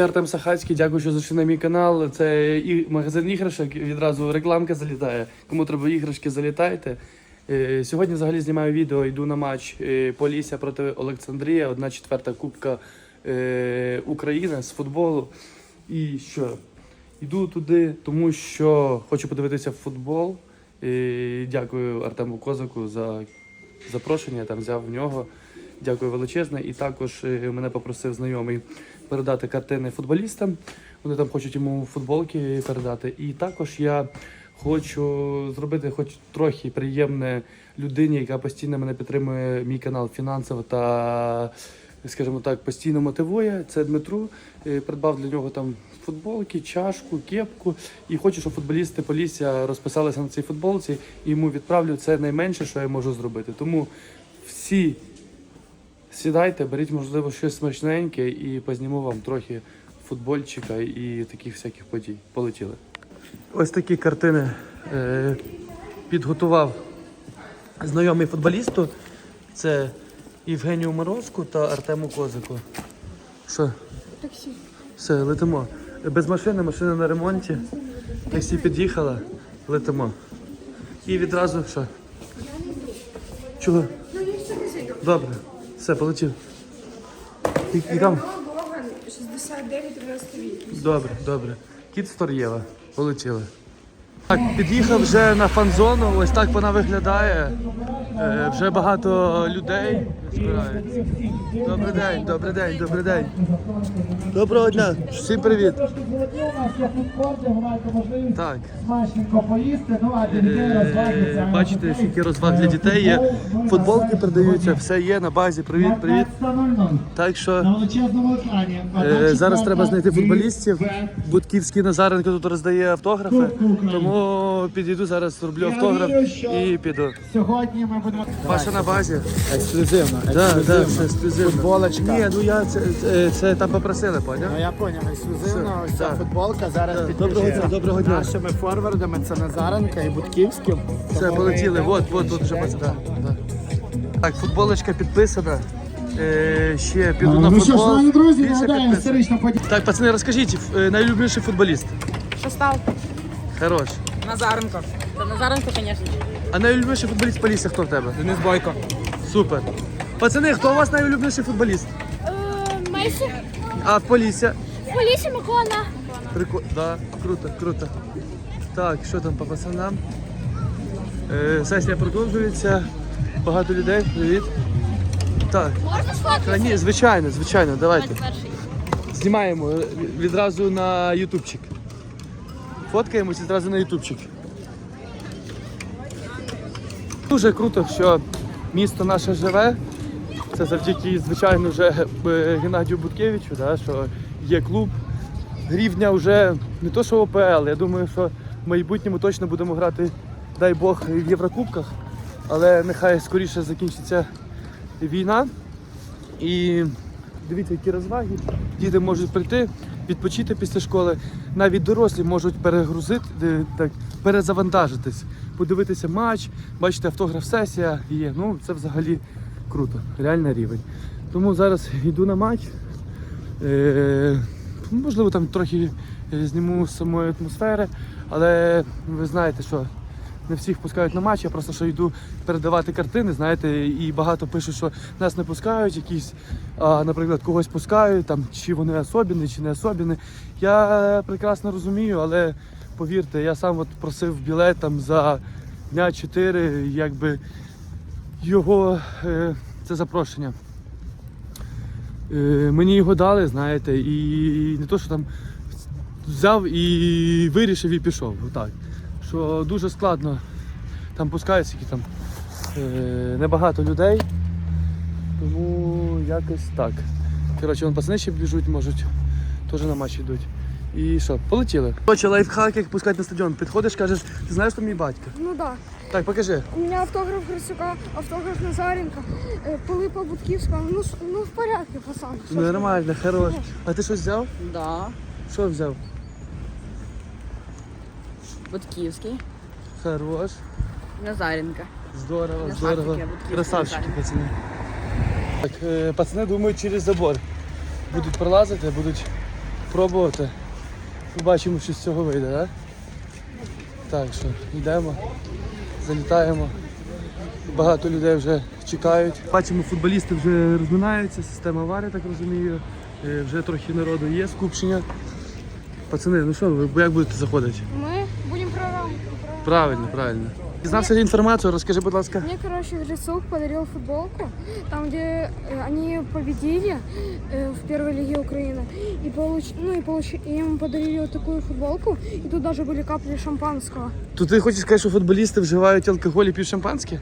Артем Сахацький, дякую, що зайшли на мій канал. Це і магазин іграшок. Відразу рекламка залітає. Кому треба іграшки, залітайте. Е, Сьогодні взагалі знімаю відео, йду на матч е, Полісся проти Олександрія, одна четверта Кубка е, України з футболу. І що? Йду туди, тому що хочу подивитися футбол. Е, Дякую Артему Козаку за запрошення. Я там взяв в нього. Дякую величезне. І також мене попросив знайомий передати картини футболістам. Вони там хочуть йому футболки передати. І також я хочу зробити хоч трохи приємне людині, яка постійно мене підтримує мій канал фінансово та, скажімо так, постійно мотивує. Це Дмитру. Е, Придбав для нього там футболки, чашку, кепку. І хочу, щоб футболісти Полісся розписалися на цій футболці. І йому відправлю це найменше, що я можу зробити. Тому всі Сідайте, беріть, можливо, щось смачненьке і позніму вам трохи футбольчика і таких всяких подій. Полетіли. Ось такі картини е, підготував знайомий футболісту. Це Євгенію Морозку та Артему Козику. Що? Таксі. Все, летимо. Без машини, машина на ремонті. Таксі під'їхала, летимо. І відразу що? Чого? Ну, я ще не зайду. Добре. Все, полетів. І, і там. 69-98. Добре, добре. Кіт Стор'єва. Полетіли. Так, під'їхав вже на фан-зону, ось так вона виглядає. Е, вже багато людей збирається. Добрий день, добрий день, добрий день. Доброго дня. Всім привіт. Сьогодні у нас є фудкорти, ви маєте можливість Так. смачненько поїсти. Ну а для дітей розваги Е, Бачите, скільки розваг для дітей є. Футболки продаються, все є на базі. Привіт, привіт. 15.00 Так на що величезному екрані. е, зараз треба знайти футболістів. Будківський Назаренко тут роздає автографи, тому підійду зараз, зроблю автограф і піду. Сьогодні ми будемо Ваша на базі. Ексклюзивно, Да, да, все ексклюзивно. Футболочка. Ні, ну я це, це, це там попросили, Ну я поняв, ексклюзивно, ось ця Так. футболка зараз Так. Доброго дня, доброго дня. нашими форвардами, це Назаренка і Будківським. Все, Тому полетіли. ми йдемо вот, тут вже більше пацан. Да, да. Так, футболочка підписана. Е, ще піду на Ну що ж, футбол. шановні друзі, Більше історично подію. Так, пацани, розкажіть, е, найлюбніший футболіст. Шостал. Хорош. Назаренко. Та Назаренко, звісно. А найлюбніший футболіст Полісся хто в тебе? Денис Бойко. Супер. Пацани, хто у вас найлюбніший футболіст? Мейсі. А в Полісся? Полісі Микона. Прикол... Да, круто, круто. Так, що там по пацанам? Е, сесія продовжується. Багато людей. Привіт. Так. Можна? Та ні, звичайно, звичайно, давайте. Знімаємо е, відразу на ютубчик. Фоткаємося відразу на ютубчик. Дуже круто, що місто наше живе. Це завдяки, звичайно, вже е, Геннадію Буткевичу, да, що є клуб. Рівня вже не то, що ОПЛ. Я думаю, що в майбутньому точно будемо грати, дай Бог, в Єврокубках. Але нехай скоріше закінчиться війна. І дивіться, які розваги. Діти можуть прийти, відпочити після школи. Навіть дорослі можуть перегрузити, е, так, перезавантажитись, подивитися матч, бачите, автограф-сесія є. Ну, це взагалі круто, реальний рівень. Тому зараз йду на матч. Е, можливо, там трохи е, зніму з самої атмосфери, але ви знаєте, що не всіх пускають на матч, я просто що йду передавати картини, знаєте, і багато пишуть, що нас не пускають, якісь, а, наприклад, когось пускають, там, чи вони особіни, чи не особіни. Я прекрасно розумію, але повірте, я сам от просив білет там за дня 4, якби його е, це запрошення. Е, мені його дали, знаєте, і не то, що там взяв і вирішив і пішов. Отак. Що дуже складно. Там пускають скільки там е, небагато людей. Тому якось так. Коротше, вон пацани ще біжуть, можуть, теж на матч йдуть. І що, полетіли. Коротше, лайфхак, як пускати на стадіон. Підходиш, кажеш, ти знаєш, що мій батько? Ну да. Так, покажи. У мене автограф Грицюка, автограф Назаренка, е, Пилипа Будківського. Ну, ну в порядку, пацан. Нормально, хорош. А ти щось взяв? Да. Що взяв? Будківський. Хорош. Назаренко. Здорово, Красавчики, здорово. красавчики. пацани. Так, е, пацани думають через забор. Будуть пролазити, будуть пробувати. Побачимо, що з цього вийде, так? Так що йдемо, залітаємо. Багато людей вже чекають. Бачимо, футболісти вже розминаються, система варі, так розумію. Е, Вже трохи народу є, скупчення. Пацани, ну що, ви як будете заходити? Ми будемо прорам. Правильно, правильно. Дізнався інформацію, розкажи, будь ласка. Мне, короче, Грицук подарил футболку, там, где э, они победили э, в первой лиге Украины. И, получ... ну, и, получ... и им подарили вот такую футболку, и тут даже были капли шампанского. То ти хочеш сказати, що футболісти вживають алкоголь і п'ють шампанське?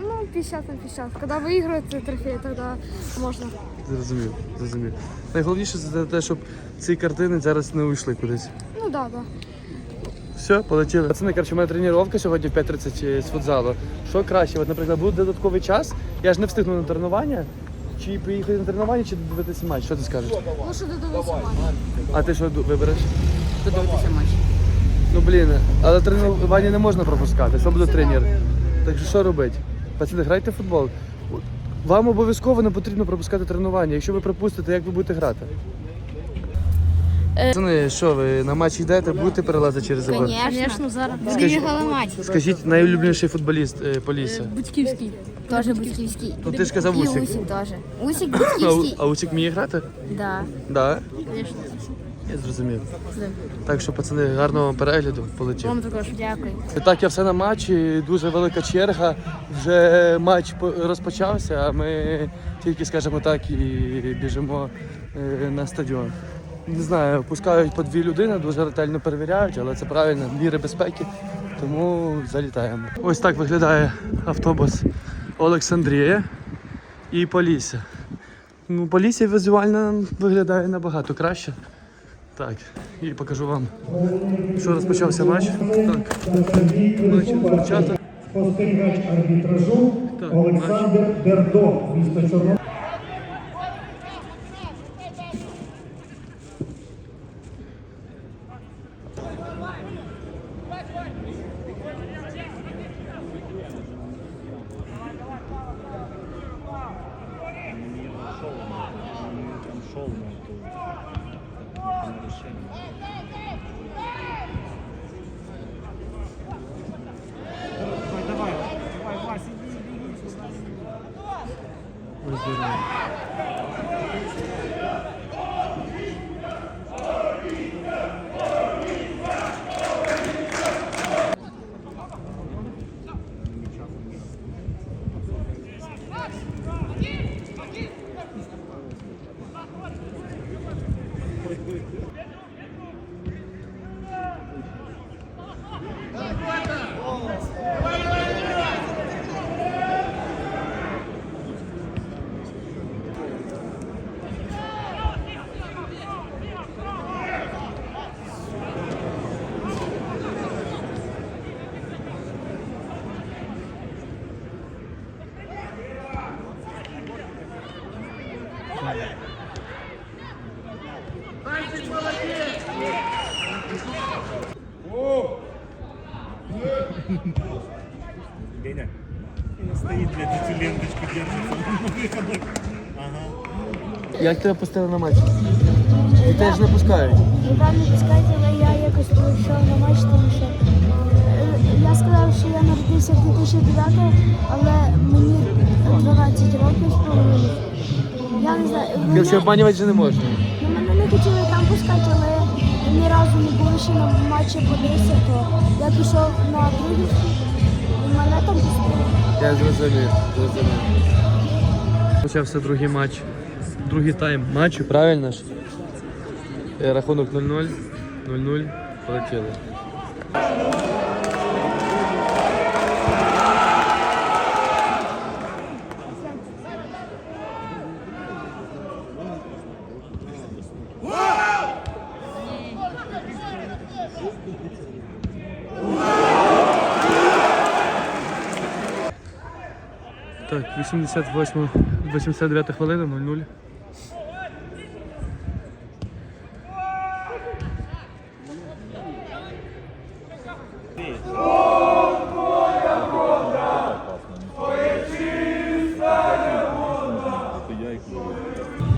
Ну, 50 на 50. Когда выиграют трофей, тогда можно. Зрозумів, зрозумів. Найголовніше це те, щоб ці картини зараз не уйшли кудись. Ну да, да. Все, полетіли. Пацани, коротше, у мене тренування сьогодні в 5.30 з футзалу. Що краще? От, наприклад, буде додатковий час, я ж не встигну на тренування. Чи поїхати на тренування, чи дивитися матч? Що ти скажеш? Лучше додаваться матч. А ти що вибереш? Додивитися матч. Ну блін, але тренування не можна пропускати, що буде тренер. Так що що робити? Пацани, грайте в футбол. Вам обов'язково не потрібно пропускати тренування. Якщо ви пропустите, як ви будете грати? Пацани, що ви на матч йдете, будете перелазити через забор? Конечно, зараз. Скажіть, Галамать. скажіть найулюбленіший футболіст е, Полісся. Будьківський. Тоже Будьківський. Ну ти ж казав І Усик. Усик теж. Усик А, У- Будьківський. а Усик вміє грати? Да. Да. Звісно. Я зрозумів. Так що, пацани, гарного вам перегляду, полетів. Вам також дякую. Так, я все на матчі, дуже велика черга. Вже матч по- розпочався, а ми тільки, скажімо так, і біжимо е, на стадіон. Не знаю, пускають по дві людини, дуже ретельно перевіряють, але це правильно, міри безпеки, тому залітаємо. Ось так виглядає автобус Олександрія і Полісся. Ну, Полісся візуально виглядає набагато краще. Так, і покажу вам, що розпочався матч. Так, матч. Спостерігач арбітражу Олександр Дердо, місто души. Давай, давай, давай, Вася, иди, иди, иди сюда. Ой, здорово. Один! Деня. Стоит, блядь, эти ленточки держится. Як тебе пустили на матч? І теж не пускають. Вам не пускайте, але я якось прийшов на матч, тому що е, я сказав, що я народився в 2009, але мені 12 років сповнилось. Я не знаю, Короче, обманювати вже не можна. ну, мене не хотіли там пускати, але ні разу не були ще на матчі подивитися, то я пішов на другий і мене там пустили. Я зрозумів, зрозумів. Почався другий матч. Другий тайм матчу, правильно ж? Е, Рахунок 0-0. 0-0. Полетіли. Так, 88, 89 хвилина, 0-0.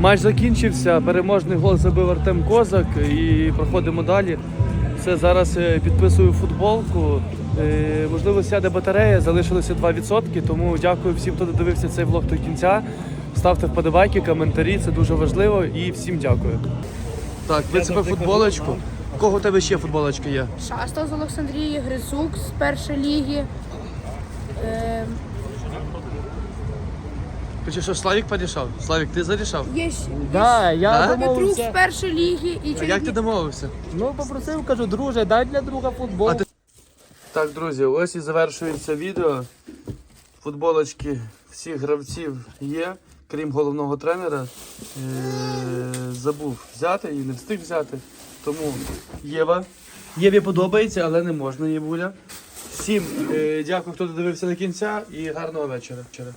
Матч закінчився. Переможний гол забив Артем Козак і проходимо далі. Все, зараз е, підписую футболку. Е, Можливо, сяде батарея, залишилося 2%, тому дякую всім, хто додивився цей влог до кінця. Ставте вподобайки, коментарі, це дуже важливо і всім дякую. Так, вицепив футболочку. У кого у тебе ще футболочка є? Шаста з Олександрії, Гризук з першої ліги. Е, Чи що Славік порішав? Славік, ти зарішав? є Да, я Да? Петрук з домовився. першої ліги і А як ти домовився? Ну, попросив, кажу, друже, дай для друга футбол. А ти- Так, друзі, ось і завершується відео. Футболочки всіх гравців є, крім головного тренера. Е, забув взяти і не встиг взяти. Тому Єва. Єві подобається, але не можна, Євуля. Всім е, дякую, хто додивився до кінця і гарного вечора.